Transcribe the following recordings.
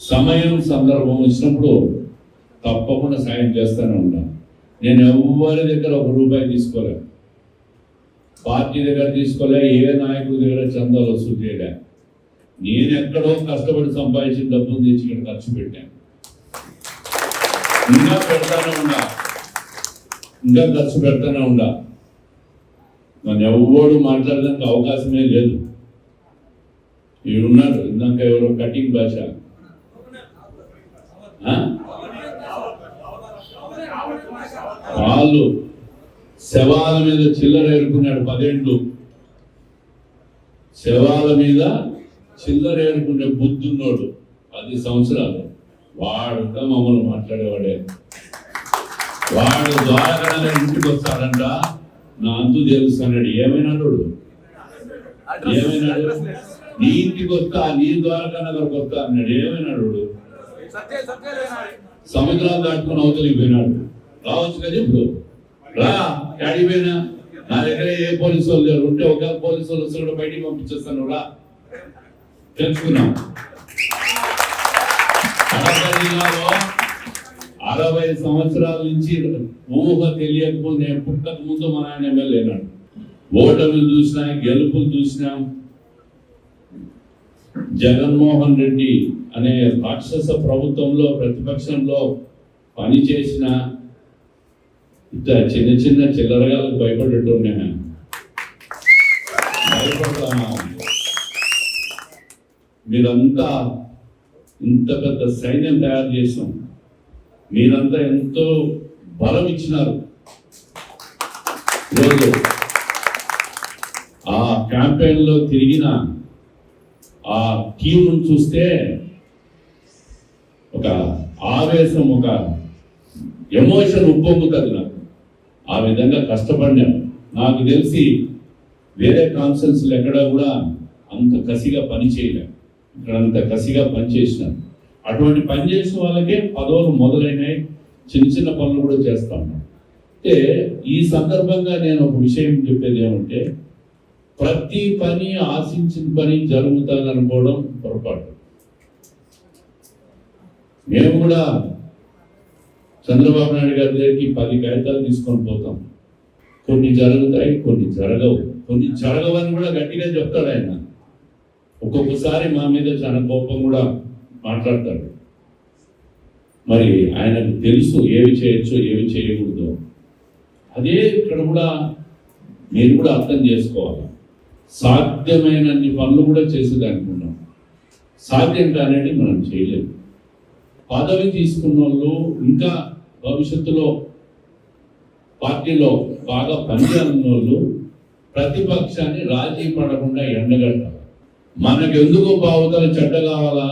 సమయం సందర్భం వచ్చినప్పుడు తప్పకుండా సాయం చేస్తూనే ఉంటాను. నేను ఎవరి దగ్గర ఒక రూపాయి తీసుకోలే. పార్టీ దగ్గర తీసుకోలే ఏ నాయకుడి దగ్గర చందాలు వసూలు చేయలే. నేను ఎక్కడో కష్టపడి సంపాదించిన డబ్బులు తెచ్చి ఇక్కడ ఖర్చు పెట్టాను ఇంకా పెడతానే ఉండా ఇంకా ఖర్చు పెడతానే ఉండా నన్ను ఎవడు మాట్లాడడానికి అవకాశమే లేదు. ఇవి ఉన్నారు ఇందాక ఎవరో కటింగ్ భాష. వాళ్ళు శవాల మీద చిల్లర ఏరుకున్నాడు పదేండ్లు. శవాల మీద చిల్లర ఏరుకునే బుద్ధున్నోడు పది సంవత్సరాలు. వాడుగా మమ్మల్ని మాట్లాడేవాడే. వాడు ద్వారకడగా ఇంటికి వస్తాడంట నా అంతు తెలుస్తాడు ఏమైనాడు? ఏమైనాడు నీ ఇంటికి వస్తా నీ ద్వారకా నగర్కి వస్తా అన్నాడు. ఏమైనాడు వాడు? సముద్రాలు దాటుకుని అవతలికి పోయినాడు. రావచ్చు కదా ఇప్పుడు? రా యాడికి పోయినా? నా దగ్గర ఏ పోలీసు వాళ్ళు లేరు. ఉంటే ఒక పోలీసు వాళ్ళు వస్తే కూడా బయటికి పంపించేస్తాను. రా. తెలుసుకున్నాం. జిల్లాలో అరవై సంవత్సరాల నుంచి ఊహ తెలియకపో నేను పుట్టక ముందు మా ఆయన ఎమ్మెల్యేనాడు ఓటమిలు చూసినా గెలుపులు చూసినా జగన్మోహన్ రెడ్డి అనే రాక్షస ప్రభుత్వంలో ప్రతిపక్షంలో పనిచేసిన చిన్న చిన్న చిల్లరగాలకు భయపడేటోనే భయపడతామా మీరంతా ఇంత పెద్ద సైన్యం తయారు చేసాం మీరంతా ఎంతో బలం ఇచ్చినారు. ఈరోజు ఆ campaign లో తిరిగిన ఆ టీం చూస్తే ఒక ఆవేశం ఒక ఎమోషన్ ఉప్పొంగుతుంది నాకు. ఆ విధంగా కష్టపడినాను. నాకు తెలిసి వేరే కాన్ఫరెన్స్లు ఎక్కడ కూడా అంత కసిగా పని చేయలేం. ఇక్కడ అంత కసిగా పనిచేసినాను అటువంటి పని చేసిన వాళ్ళకే పదవులు మొదలైనాయి. చిన్న చిన్న పనులు కూడా చేస్తాను. అంటే ఈ సందర్భంగా నేను ఒక విషయం చెప్పేది ఏమంటే ప్రతి పని ఆశించిన పని జరుగుతుంది అనుకోవడం పొరపాటు. మేము కూడా చంద్రబాబు నాయుడు గారి దగ్గరికి పది కాగితాలు తీసుకొని పోతాం. కొన్ని జరుగుతాయి కొన్ని జరగవు. కొన్ని జరగవని కూడా గట్టిగా చెప్తాడు ఆయన. ఒక్కొక్కసారి మా మీద చాలా కోపం కూడా మాట్లాడతాడు. మరి ఆయనకు తెలుసు ఏవి చేయొచ్చు ఏవి చేయకూడదు. అదే ఇక్కడ కూడా మీరు కూడా అర్థం చేసుకోవాలి. సాధ్యమైనన్ని పనులు కూడా చేసేదనుకున్నాం. సాధ్యం కానిది మనం చేయలేము పదవి తీసుకున్న వాళ్ళు ఇంకా భవిష్యత్తులో పార్టీలో బాగా పనిచేయాలన్న వాళ్ళు ప్రతిపక్షాన్ని రాజీ పడకుండా ఎండగట్టాలి. మనకెందుకు బావుదల చెడ్డ కావాలా?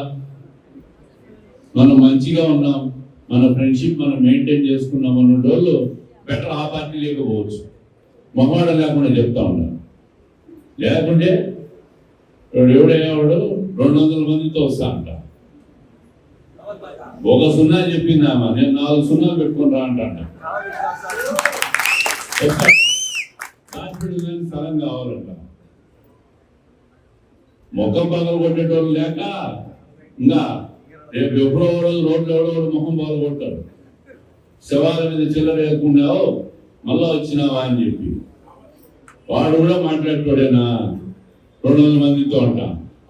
మనం మంచిగా ఉన్నాం. మన ఫ్రెండ్షిప్ మనం మెయింటైన్ చేసుకున్నాం అన్న వాళ్ళు బెటర్ ఆ పార్టీ లేకపోవచ్చు మొహమాట లేకుండా చెప్తా ఉన్నారు లేకుంటే వాడు రెండు వందల మందితో వస్తా అంట. ఒక సున్నా చెప్పిందామా నేను నాలుగు సున్నాలు పెట్టుకుని రా అంట హాస్పిటల్ స్థలం కావాలంట. మొక్కం పగలు కొట్టేటోళ్ళు లేక ఇంకా రేపు ఎప్పుడో రోజు రోడ్లు ఎవడో ఒకడు పగలు కొట్టాడు శవాల మీద చిల్లర వేసుకున్నావు మళ్ళా వచ్చినావా అని చెప్పి. వాడు కూడా మాట్లాడుకోడేనా? రెండు వందల మందితో అంట.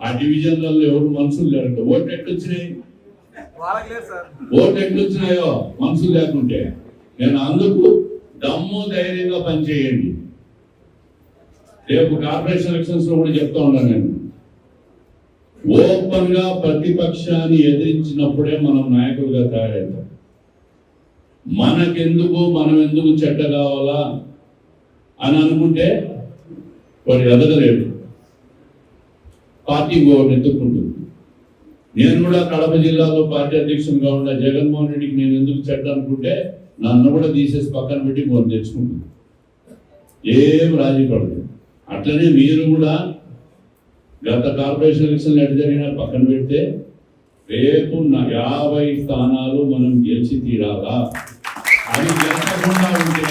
ఆ డివిజన్లలో ఎవరు మనుషులు లేరంట. ఓట్లు ఎట్లొచ్చినాయి? సార్. ఓట్లు ఎట్లొచ్చినాయో మనుషులు లేకుంటే. నేను అందుకు దమ్ము ధైర్యంగా పనిచేయండి. రేపు కార్పొరేషన్ ఎలక్షన్స్లో కూడా చెప్తా ఉన్నాను నేను. ఓపెన్గా ప్రతిపక్షాన్ని ఎదిరించినప్పుడే మనం నాయకులుగా తయారవుతాం. మనకెందుకు మనం ఎందుకు చెడ్డ కావాలా? అని అనుకుంటే వాడు ఎదగలేడు పార్టీ ఒకటి ఎత్తుక్కుంటుంది నేను కూడా కడప జిల్లాలో పార్టీ అధ్యక్షునిగా ఉన్న జగన్మోహన్ రెడ్డికి నేను ఎందుకు చెడ్డ అనుకుంటే నన్ను కూడా తీసేసి పక్కన పెట్టి కొన్ని తెచ్చుకుంటుంది. ఏం రాజీ పడదు. అట్లనే మీరు కూడా గత కార్పొరేషన్ ఎలక్షన్లు ఎట్ జరిగినా పక్కన పెడితే రేపు నా యాభై స్థానాలు మనం గెలిచి తీరాలా? అది గెలచకుండా ఉంటే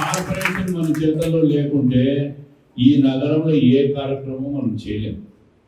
కార్పొరేషన్ మన చేతుల్లో లేకుంటే ఈ నగరంలో ఏ కార్యక్రమం మనం చేయలేము